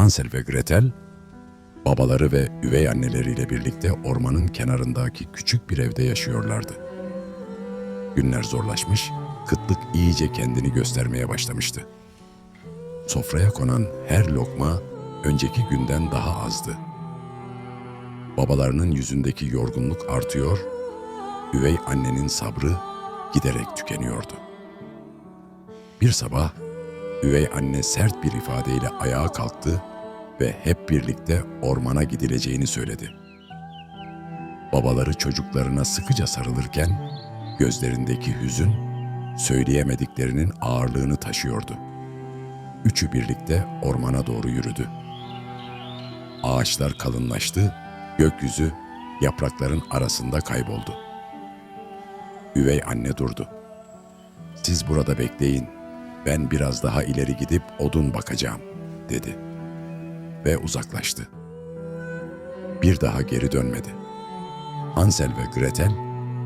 Hansel ve Gretel, babaları ve üvey anneleriyle birlikte ormanın kenarındaki küçük bir evde yaşıyorlardı. Günler zorlaşmış, kıtlık iyice kendini göstermeye başlamıştı. Sofraya konan her lokma önceki günden daha azdı. Babalarının yüzündeki yorgunluk artıyor, üvey annenin sabrı giderek tükeniyordu. Bir sabah üvey anne sert bir ifadeyle ayağa kalktı ve hep birlikte ormana gidileceğini söyledi. Babaları çocuklarına sıkıca sarılırken gözlerindeki hüzün söyleyemediklerinin ağırlığını taşıyordu. Üçü birlikte ormana doğru yürüdü. Ağaçlar kalınlaştı, gökyüzü yaprakların arasında kayboldu. Üvey anne durdu. Siz burada bekleyin, ben biraz daha ileri gidip odun bakacağım, dedi. Ve uzaklaştı. Bir daha geri dönmedi. Hansel ve Gretel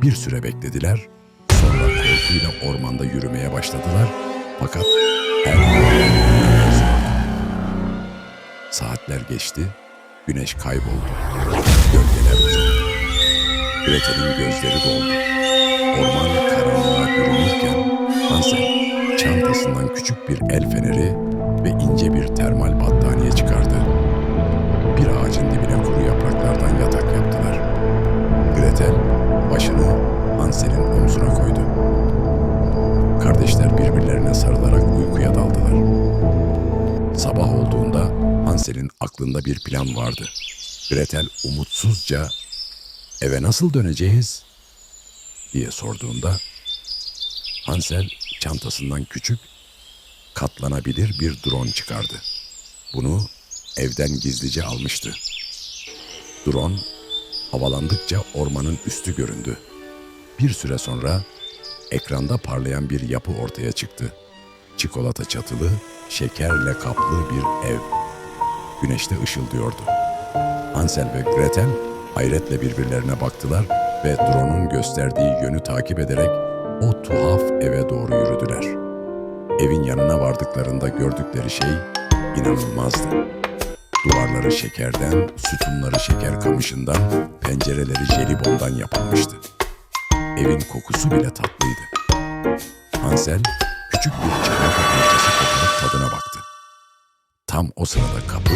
bir süre beklediler, sonra korkuyla ormanda yürümeye başladılar fakat her Saatler geçti, güneş kayboldu, gölgeler uzadı. Gretel'in gözleri doldu. Orman karanlığa bürünürken Hansel çantasından küçük bir el feneri ve ince bir termal battaniye çıkardı. Bir ağacın dibine kuru yapraklardan yatak yaptılar. Gretel başını Hansel'in omzuna koydu. Kardeşler birbirlerine sarılarak uykuya daldılar. Sabah olduğunda Hansel'in aklında bir plan vardı. Gretel umutsuzca eve nasıl döneceğiz diye sorduğunda Hansel çantasından küçük katlanabilir bir drone çıkardı. Bunu evden gizlice almıştı. Drone havalandıkça ormanın üstü göründü. Bir süre sonra ekranda parlayan bir yapı ortaya çıktı. Çikolata çatılı, şekerle kaplı bir ev. Güneşte ışıldıyordu. Hansel ve Gretel hayretle birbirlerine baktılar ve drone'un gösterdiği yönü takip ederek o tuhaf eve doğru yürüdüler. Evin yanına vardıklarında gördükleri şey inanılmazdı. Duvarları şekerden, sütunları şeker kamışından, pencereleri jelibondan yapılmıştı. Evin kokusu bile tatlıydı. Hansel küçük bir çikolata parçası koparak tadına baktı. Tam o sırada kapı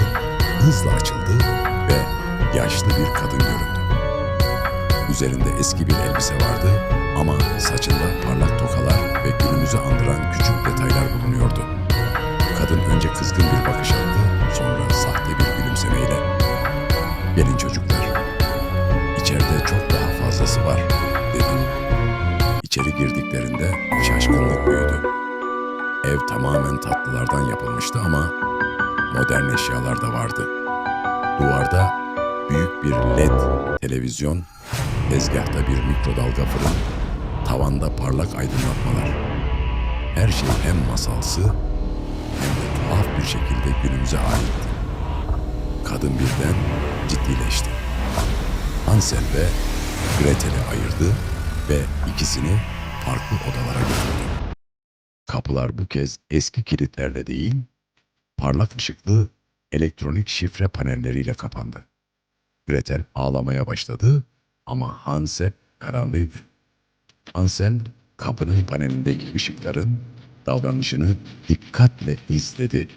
hızla açıldı ve yaşlı bir kadın göründü. Üzerinde eski bir elbise vardı Kadın önce kızgın bir bakış attı, sonra sahte bir gülümsemeyle "Gelin çocuklar, içeride çok daha fazlası var." dedi. İçeri girdiklerinde şaşkınlık büyüdü. Ev tamamen tatlılardan yapılmıştı ama modern eşyalar da vardı. Duvarda büyük bir led televizyon, tezgahta bir mikrodalga fırın, tavanda parlak aydınlatmalar. Her şey hem masalsı tuhaf bir şekilde günümüze aitti. Kadın birden ciddileşti. Hansel ve Gretel'i ayırdı ve ikisini farklı odalara götürdü. Kapılar bu kez eski kilitlerle değil, parlak ışıklı elektronik şifre panelleriyle kapandı. Gretel ağlamaya başladı ama Hansel kararlıydı. Hansel kapının panelindeki ışıkların davranışını dikkatle izledi.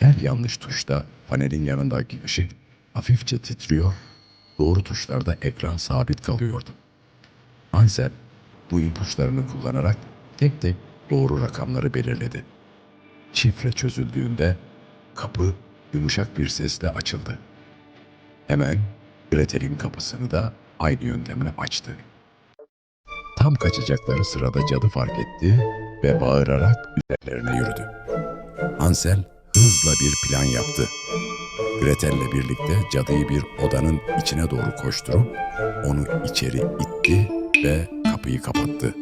Her yanlış tuşta panelin yanındaki ışık hafifçe titriyor, doğru tuşlarda ekran sabit kalıyordu. Hansel bu ipuçlarını kullanarak tek tek doğru rakamları belirledi. Şifre çözüldüğünde kapı yumuşak bir sesle açıldı. Hemen Gretel'in kapısını da aynı yöntemle açtı. Tam kaçacakları sırada cadı fark etti ve bağırarak üzerlerine yürüdü. Hansel hızla bir plan yaptı. Gretel'le birlikte cadıyı bir odanın içine doğru koşturup onu içeri itti ve kapıyı kapattı.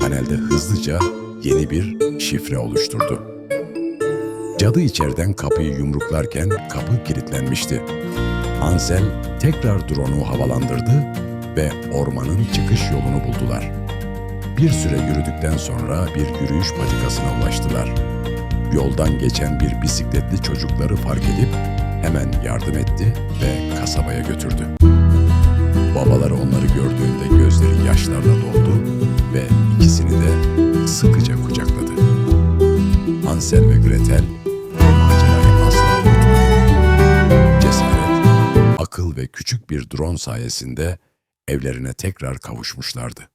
Panelde hızlıca yeni bir şifre oluşturdu. Cadı içeriden kapıyı yumruklarken kapı kilitlenmişti. Hansel tekrar drone'u havalandırdı ve ormanın çıkış yolunu buldular. Bir süre yürüdükten sonra bir yürüyüş patikasına ulaştılar. Yoldan geçen bir bisikletli çocukları fark edip hemen yardım etti ve kasabaya götürdü. Babaları onları gördüğünde gözleri yaşlarla doldu ve ikisini de sıkıca kucakladı. Hansel ve Gretel akıl ve küçük bir drone sayesinde evlerine tekrar kavuşmuşlardı.